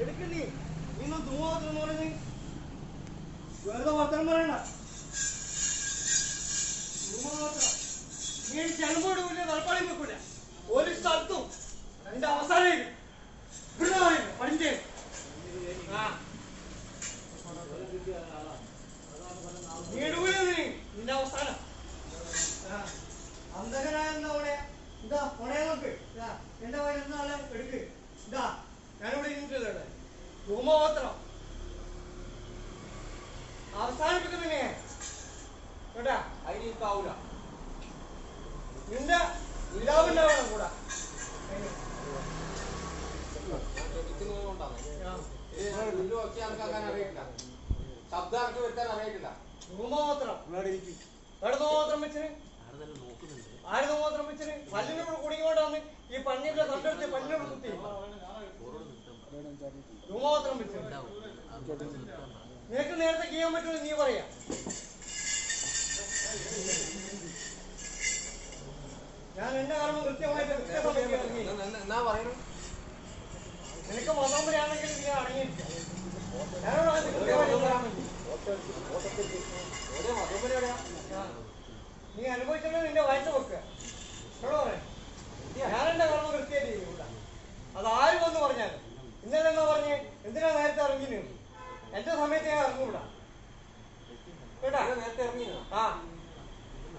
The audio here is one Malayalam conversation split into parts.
എടുക്ക് നീ ഇന്ന് എന്ന് പറഞ്ഞ് വെറുതെ വർത്തനം പറയണ്ട. നീ ചെലമ്പോട് കൂടിയ തലപ്പാടി വെക്കൂല ഒരു സ്ഥലത്തും എന്റെ അവസാനം പഠിച്ചേ ആ. നീ നീ. നിന്റെ അവസാനം. അന്ധകനായ എന്താ അവിടെ ഇതാ പൊണയെ നോക്ക് ഇതാ എന്റെ വയറുന്ന ആളെ എടുക്ക്. ഇതാ. ഞാനിവിടെ ഇരുന്നിട്ടില്ലേ ധൂമപത്രം അവസാനിപ്പിക്കുന്നേ കേട്ടാ? അതിന് ഇപ്പാവൂല നിന്റെ നിലാവിന്റെ വേണം കൂടാ. ശ്രമിക്കുന്നത് കൊണ്ടാണ് ആ. പുല്ല് ഒക്കെ ആൾക്കാക്കാൻ അറിയില്ല ശബ്ദം ആർക്ക് വരുത്താൻ അറിയില്ല ധൂമപത്രം എവിടെ ധൂമപത്രം വെച്ചിന്? ആര് ധൂമപത്രം വെച്ചിന് പല്ലിനോട് കുടുങ്ങിക്കൊണ്ട് വന്ന് ഈ പന്നിയുടെ തൊട്ടടുത്ത് പല്ലിനോട് കുത്തി. നിനക്ക് നേരത്തെ ചെയ്യാൻ പറ്റുമെന്ന് നീ പറയാ. ഞാൻ എന്റെ കർമ്മം കൃത്യമായിട്ട് നിനക്ക് മതമ്പരാണെങ്കിൽ നീ അടങ്ങിയിരിക്കാം ഞാനോട് കൃത്യമായിട്ട് നീ അനുഭവിച്ചത് നിന്റെ വയറ്റ് വെക്കുക എന്നോട് പറയാം ഞാൻ എന്റെ കർമ്മം കൃത്യമായിട്ട് ചെയ്യൂല അത് ആര് വന്ന് പറഞ്ഞാലും ഇന്നലെ എന്നാ പറഞ്ഞേ എന്തിനാ നേരത്തെ ഇറങ്ങി എന്റെ സമയത്ത് ഞാൻ ഇറങ്ങൂടാ കേട്ടാ? നേരത്തെ ആ.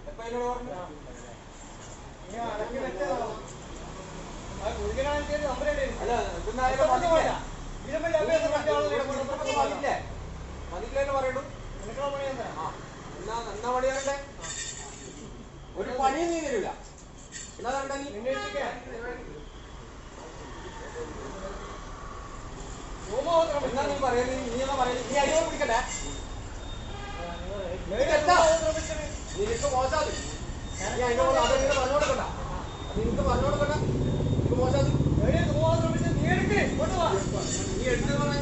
എപ്പോ എന്നോട് പറഞ്ഞു? നീ തരില്ല എന്നാ അമ്പലയുടെ നിനക്ക് മോശാതി നീ അതിന്റെ പോലെ അത് നിനക്ക് പറഞ്ഞു കൊടുക്കണ്ട. നിനക്ക് പറഞ്ഞു കൊടുക്കണ്ട. നിനക്ക് മോശാത് ഭൂമോത്രം നീ എടുക്ക് നീ എടുത്ത്